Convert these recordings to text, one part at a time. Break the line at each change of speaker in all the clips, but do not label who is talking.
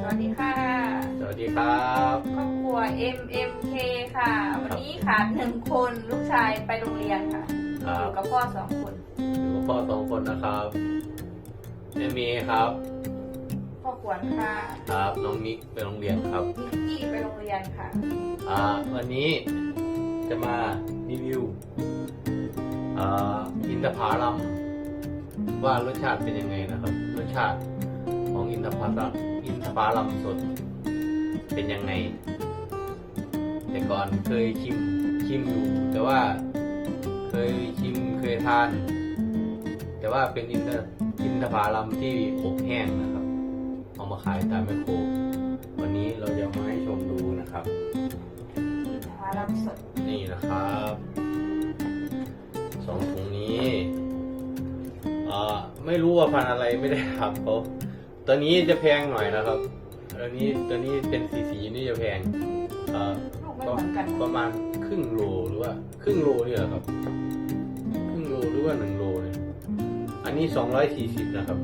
สวัสดีค่ะ
สวัสดีครับ
ครอบครัว MMK ค่ะ วันนี้ขาดหนึ่งคนลูกชายไปโรงเรียนค่ะ
ครั
อบยู่กับพ่อสองคน
อยู่กับพ่อสองคนนะครับแม่เมย์ครับ
พ่อขวัญค่ะ
ครับน้องมิกไปโรงเรียนครับ
นิกกี้ไปโรงเรียนค่ะ
อ่าวันนี้จะมารีวิวอ่าอินทผลัมว่ารสชาติเป็นยังไงนะครับ รสชาติของอินทผลัม อินทผลัมสดเป็นยังไง แต่ก่อนเคยชิมชิมอยู่แต่ว่าเคยชิมเคยทาน แต่ว่าเป็นอินทอินทผลัมที่อบแห้งนะครับ เอามาขายตามแมคโครวันนี้เราจะมาให้ชมดูนะครับ
อินทผลัมสด
นี่นะครับสองถุงนี้เอ่อไม่รู้ว่าพันธุ์อะไรไม่ได้ถามเขา ตัวนี้จะแพงหน่อยนะครับ ตัวนี้ตัวนี้เป็นสีสีนี่จะแพงเอ่อ
ลูกไม่เหมือนกัน
ประมาณครึ่งโลหรือว่าครึ่งโลนี่เหรอครับ ครึ่งโลหรือว่าหนึ่งโลเนี่ย อันนี้สองร้อยสี่สิบนะครับ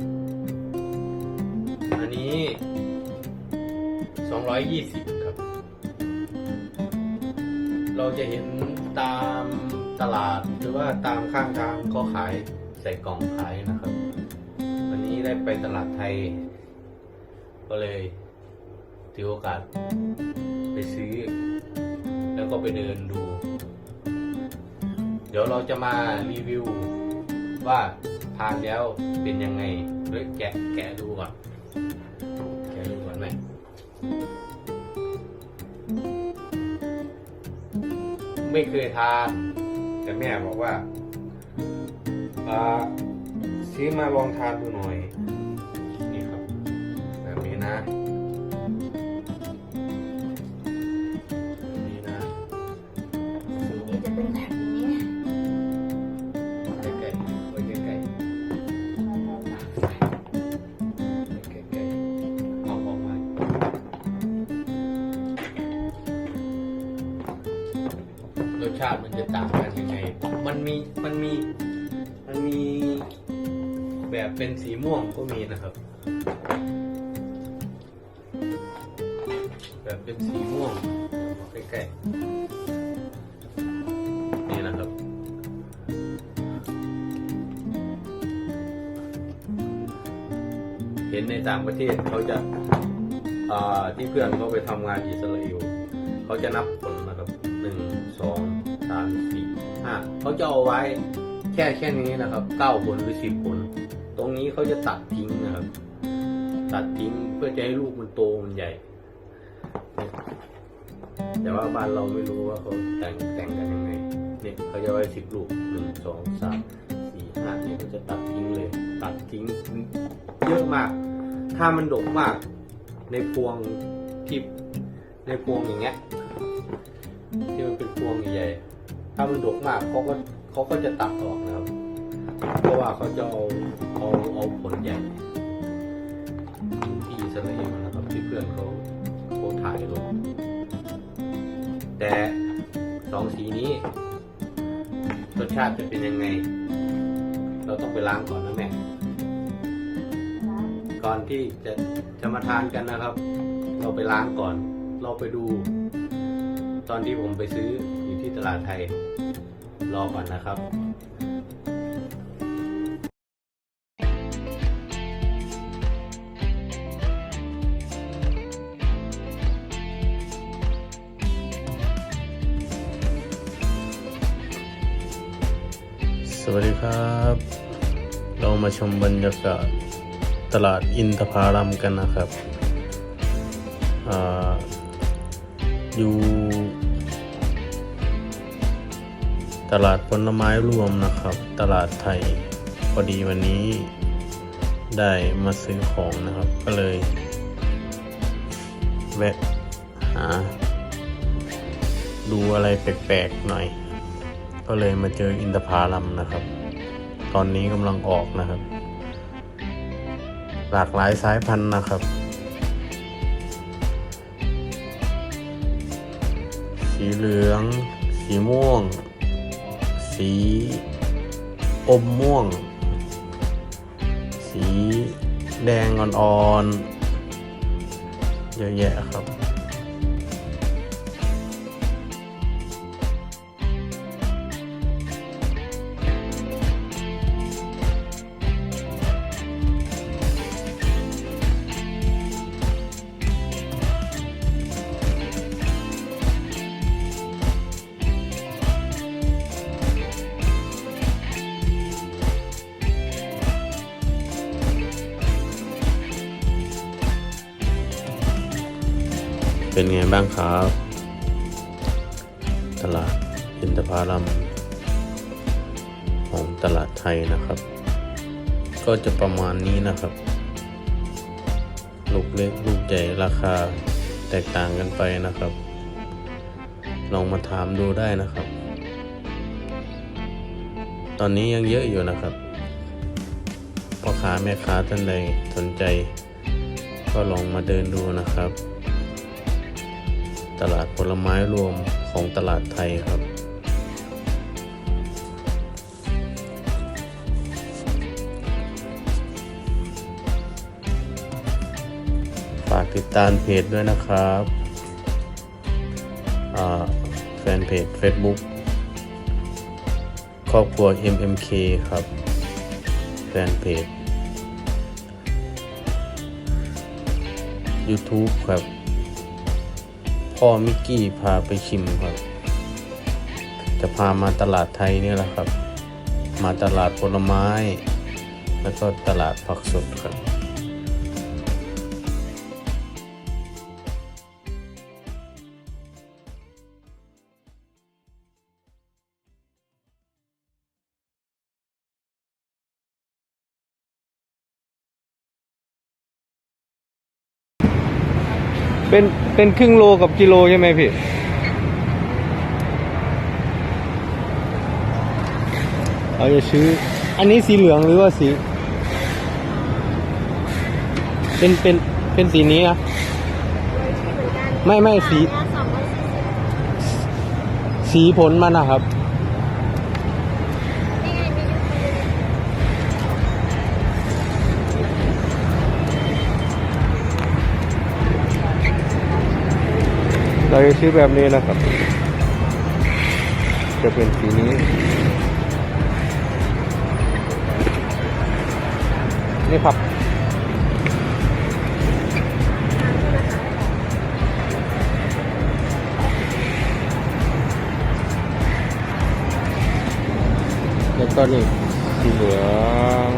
อันนี้สองร้อยยี่สิบครับ เราจะเห็นตามตลาดหรือว่าตามข้างทางเขาขายใส่กล่องขายนะครับ วันนี้ได้ไปตลาดไทย ก็เลยถือโอกาสไปซื้อ แล้วก็ไปเดินดู เดี๋ยวเราจะมารีวิว ว่าทานแล้วเป็นยังไงด้วยแกะแกะดูก่อนแกะดูก่อนไหมไม่เคยทาน แต่แม่บอกว่าอ่าซื้อมาลองทานดูหน่อยาติมันจะต่างกันยังไง มันมีมันมีมันมีแบบเป็นสีม่วงก็มีนะครับ แบบเป็นสีม่วงใกล้ๆนี่นะครับเห็นในต่างประเทศเขาจะที่เพื่อนเขาไปทำงานอิสราเอลเขาจะนับผลนะครับหนึ่งสอง สามสี่ห้าเขาจะเอาไว้แค่แค่นี้นะครับเก้าผลหรือสิบผล ตรงนี้เขาจะตัดทิ้งนะครับ ตัดทิ้งเพื่อจะให้ลูกมันโตมันใหญ่ แต่ว่าบ้านเราไม่รู้ว่าเขาแต่งแต่งกันยังไงเนี่ยเขาจะไว้สิบลูกหนึ่งสองสามสี่ห้าเนี่ยเขาจะตัดทิ้งเลย ตัดทิ้งเยอะมาก ถ้ามันดกมากในพวงที่ในพวงอย่างเงี้ย ที่มันเป็นพวงใหญ่ถ้ามันดกมากเขาก็เขาก็จะตัดออกนะครับ เพราะว่าเขาจะเอาเอาเอาผลใหญ่ที่อิสราเอลนะครับที่เพื่อนเขาเขาถ่ายลงแต่สองสีนี้รสชาติจะเป็นยังไง เราต้องไปล้างก่อนนะแม่ก่อนที่จะจะมาทานกันนะครับ เราไปล้างก่อน เราไปดู ตอนที่ผมไปซื้ออยู่ที่ตลาดไทย รอก่อนนะครับสวัสดีครับ เรามาชมบรรยากาศตลาดอินทผลัมกันนะครับ อยู่ตลาดผลไม้รวมนะครับ ตลาดไทย พอดีวันนี้ได้มาซื้อของนะครับ ก็เลย แวะหา ดูอะไรแปลกๆหน่อย ก็เลยมาเจออินทผลัมนะครับ ตอนนี้กำลังออกนะครับ หลากหลายสายพันธุ์นะครับ สีเหลือง สีม่วง สีอมม่วง สีแดงอ่อนๆเยอะแยะครับ ตลาดอินทผลัมของตลาดไทยนะครับ ก็จะประมาณนี้นะครับ ลูกเล็กลูกใหญ่ราคาแตกต่างกันไปนะครับ ลองมาถามดูได้นะครับ ตอนนี้ยังเยอะอยู่นะครับพ่อค้าแม่ค้าท่านใดสนใจ ก็ลองมาเดินดูนะครับ ตลาดผลไม้รวม ของตลาดไทยครับ ฝากติดตามเพจด้วยนะครับแฟนเพจ Facebook ครอบครัว MMK ครับ แฟนเพจ YouTube ครับ พ่อมิกกี้พาไปชิมครับ จะพามาตลาดไทยเนี่ยแหละครับ มาตลาดผลไม้ แล้วก็ตลาดผักสดครับ
เป็นเป็นครึ่งโลกับกิโลใช่ไหมพี่เราจะซื้อ อันนี้สีเหลืองหรือว่าสี เป็นเป็นเป็นสีนี้อะไม่ไม่สี สีผลมันนะครับ เราจะซื้อแบบนี้นะครับ จะเป็นสีนี้ นี่ครับแล้วก็นี่สีเหลือง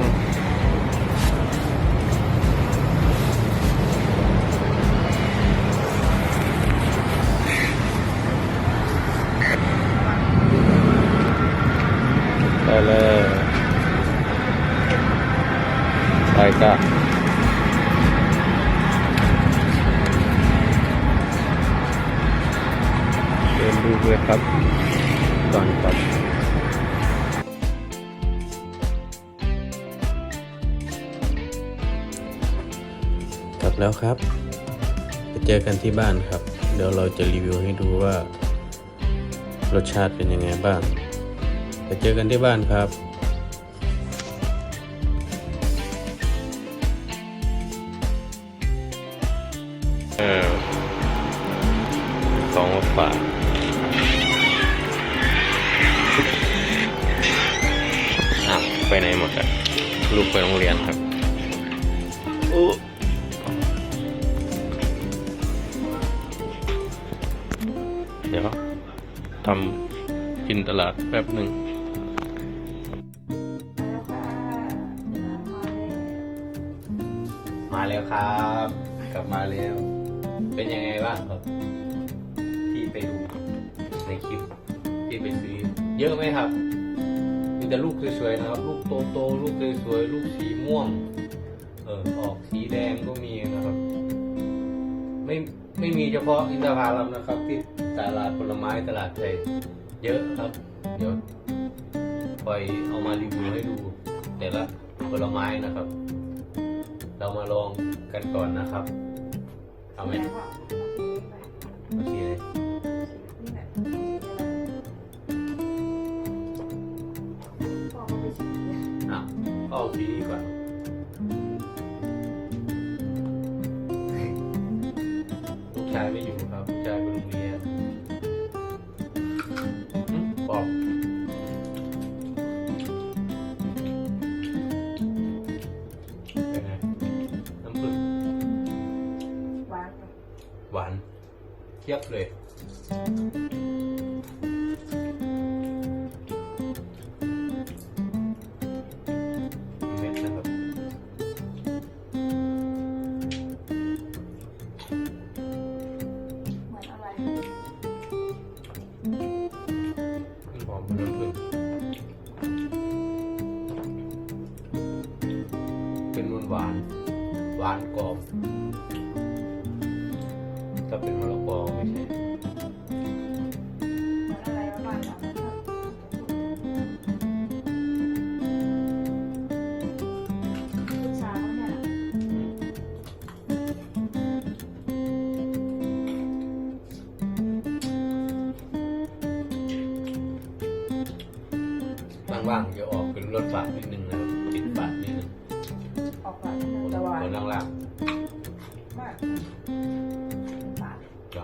ก็เดินดูเลยครับ ก่อนครับ
กลับแล้วครับ ไปเจอกันที่บ้านครับ เดี๋ยวเราจะรีวิวให้ดูว่ารสชาติเป็นยังไงบ้างไปเจอกันที่บ้านครับ ไปไหนหมดอะลูกไปโรงเรียนครับอู้เดี๋ยวทำกินตลาดแป๊บหนึ่งมาแล้วครับ กลับมาแล้ว เป็นยังไงบ้างครับ ที่ไปดูในคลิปที่ไปซื้อเยอะไหมครับมี แต่ลูกสวยๆนะครับ ลูกโตๆลูกสวยๆลูกสีม่วง เออออกสีแดงก็มีนะครับ ไม่ไม่มีเฉพาะอินทผลัมนะครับ ที่ตลาดผลไม้ตลาดไทยเยอะครับเดี๋ยวปล่อยเอามารีวิวให้ดู แต่ละผลไม้นะครับ เรามาลองกันก่อนนะครับเอาไหมเอาสีอะไดีกว่า ลูกชายไม่อยู่ครับ ลูกชายไปโรง
เรี
ยนบอกเป็นไงน้ำผึ้งหวาน หวานเทียบเล
ย
รสฝาดนิดนึงนะครับติดฝาดนิดนึง
ออกหวานแต่หวาน
คนล่าง
มากหวาน
ๆก็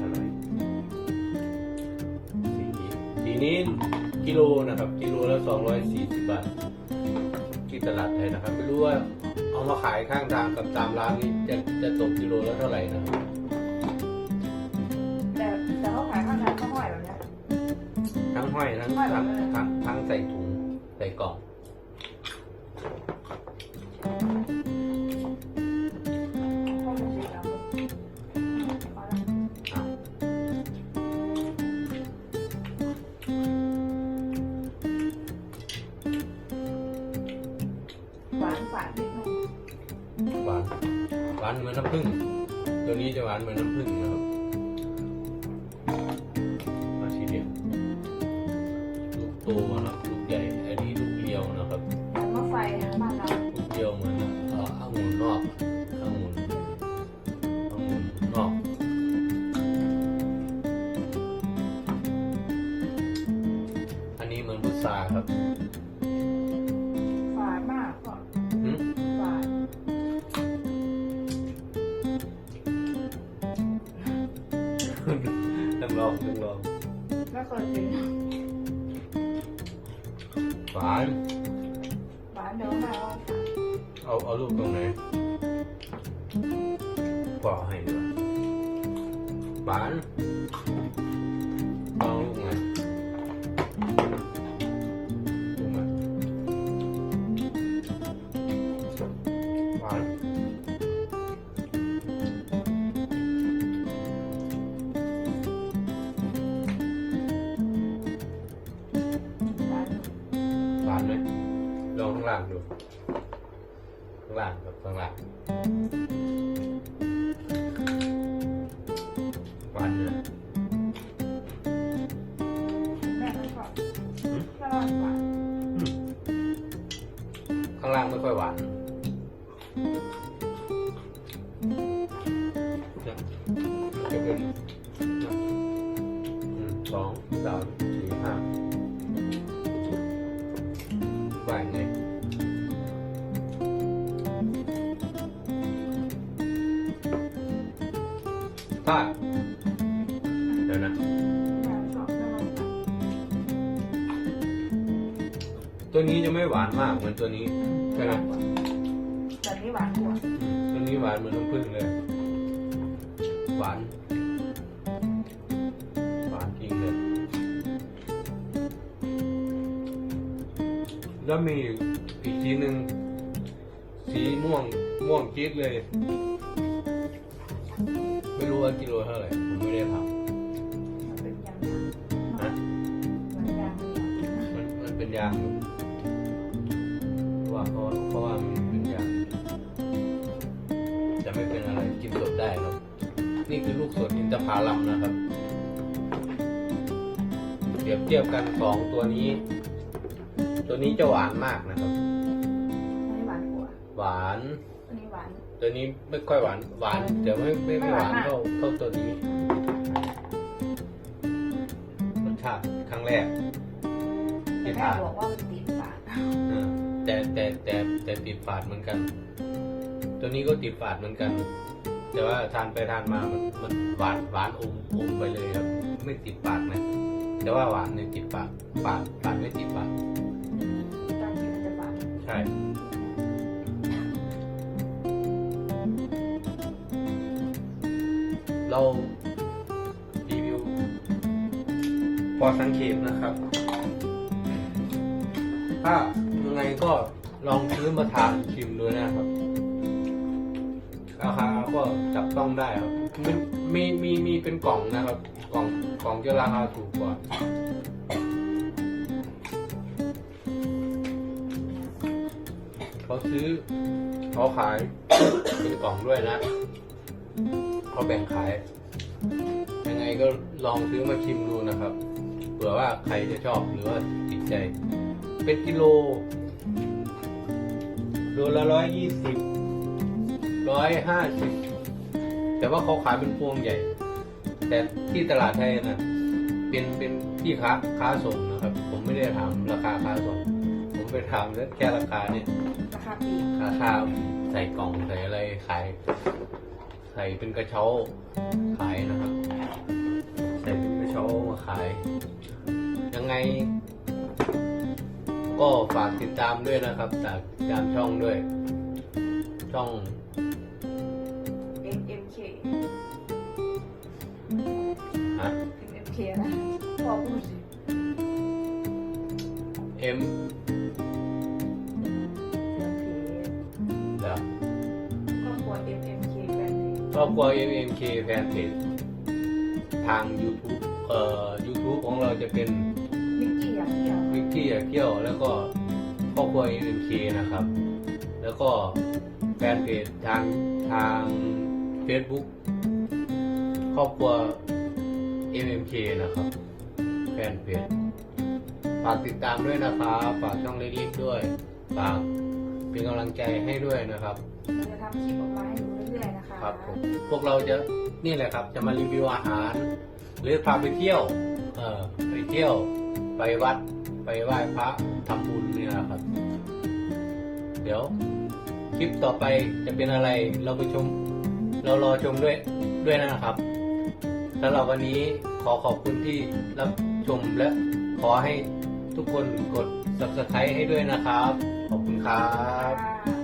อร่อยสีสีนี้กิโลนะครับ กิโลละสองร้อยสี่สิบบาท ที่ตลาดไทยนะครับ ไม่รู้ว่า เอามาขายข้างทางกับตามร้านนี้จะจะตกกิโลละเท่าไหร่นะครับ
แต่แต่เขาขายข้างทางเขาห้อยแบบเนี้ย
ทั้งห้อยทั้ง
ห้อยแบ
ทั้
บ
ง
นั้นเลย
ทั้งทั้งใส่ถุงใส่กล่อง
เอา
เอาลูกตรง
ไห
นปอกให้ดีกว่าหวาน ค่อยหวานเนี่ยจะเป็นเนี่ยอืมสองสามสี่ห้าว่ายังไงถ้าเดี๋ยวนะ ตัวนี้จะไม่หวานมากเหมือนตัวนี้ใช่ไหม
แต่นี่หวานกว่า
ตัวนี้หวานเหมือนน้ำผึ้งเลย หวาน หวานจริงเลย แล้วมีอีกทีหนึ่งสีม่วงม่วงจี๊ดเลย ไม่รู้ว่ากิโลเท่าไหร่ผมไม่ได้ท
มันเป็นยางำ
นะ
มันยางเหนียว
มันมันเป็นยางอยู่เพราะ ว่าเพราะเพราะว่ามันเป็นยางจะไม่เป็นอะไรกินสดได้ครับ นี่คือลูกสดอินทผลัมนะครับ เปรียบเทียบกันสองตัวนี้ ตัวนี้จะหวานมากนะครับ
อันนี้หวานกว่า
หวาน
อันนี้หวาน
ตัวนี้ไม่ค่อยหวานหวานแต่ไม่ไม่ไม่หวานเท่าเท่าตัวนี้รสชาติครั้งแรก
แต่
ที่
แม่
ทาน
บอกว่ามันติดฝาด
เออ แต่แต่แต่แต่ติดฝาดเหมือนกัน ตัวนี้ก็ติดฝาดเหมือนกัน แต่ว่าทานไปทานมามันมันหวานหวานอมอมไปเลยครับ ไม่ติดปากนะแต่ว่าหวานเนี่ยติดปากปากปากไม่ติดปาก
ตอนที่มันจะบาน
ใช่เรารีวิว พอสังเกตนะครับ ถ้ายังไง ก็ลองซื้อมาทานชิมดูนะครับราคาก็จับต้องได้ครับมีมีมีมีเป็นกล่องนะครับ กล่องกล่องจะราคาถูกกว่าเขาซื้อเขาขายเป็นกล่องด้วยนะเขาแบ่งขาย ยังไงก็ลองซื้อมาชิมดูนะครับเผื่อว่าใครจะชอบหรือว่าติดใจ เป็นกิโล โลละร้อยยี่สิบร้อยห้าสิบแต่ว่าเขาขายเป็นพวงใหญ่ แต่ที่ตลาดไทยนะเป็นเป็นที่ค้าค้าส่งนะครับ ผมไม่ได้ถามราคาค้าส่ง ผมไปถามแค่ราคาเนี่ย
ราคาปีก
ราคาใส่กล่องใส่อะไรขาย ใส่เป็นกระเช้าขายนะครับ ใส่เป็นกระเช้ามาขาย ยังไง ก็ฝากติดตามด้วยนะครับจากตามช่องด้วย ช่อง
เอ็มเอ็มเค
ฮะ
เอ็มเอ็มเคนะพอพูดสิ
เอ็ม
เรื่องเพจ
เดี๋ยว
ครอบครัวเอ็มเอ็มเคแฟนเพจ
ครอบครัว MMK แฟนเพจทาง YouTube เอ่อ YouTube ของเราจะเป็น
มิกกี้อยากเที่ยว
วิกกี้อยากเที่ยว แล้วก็ครอบครัว MMK นะครับ แล้วก็แฟนเพจทางทาง Facebook ครอบครัว MMK นะครับ แฟนเพจฝากติดตามด้วยนะครับฝากช่องเล็กๆด้วยฝากเป็นกำลังใจให้ด้วยนะครับ
เราจะทำคลิปออกมาให้ดูเรื่อยๆนะคะ
ครับผมพวกเราจะนี่แหละครับ จะมารีวิวอาหาร หรือพาไปเที่ยว เออไปเที่ยวไปวัด ไปไหว้พระทำบุญเนี่ยนะครับ เดี๋ยวคลิปต่อไปจะเป็นอะไรเราไปชม เรารอชมด้วยด้วยนะครับสำหรับวันนี้ขอขอบคุณที่รับชมและขอให้ทุกคนกด subscribe ให้ด้วยนะครับ ขอบคุณครับ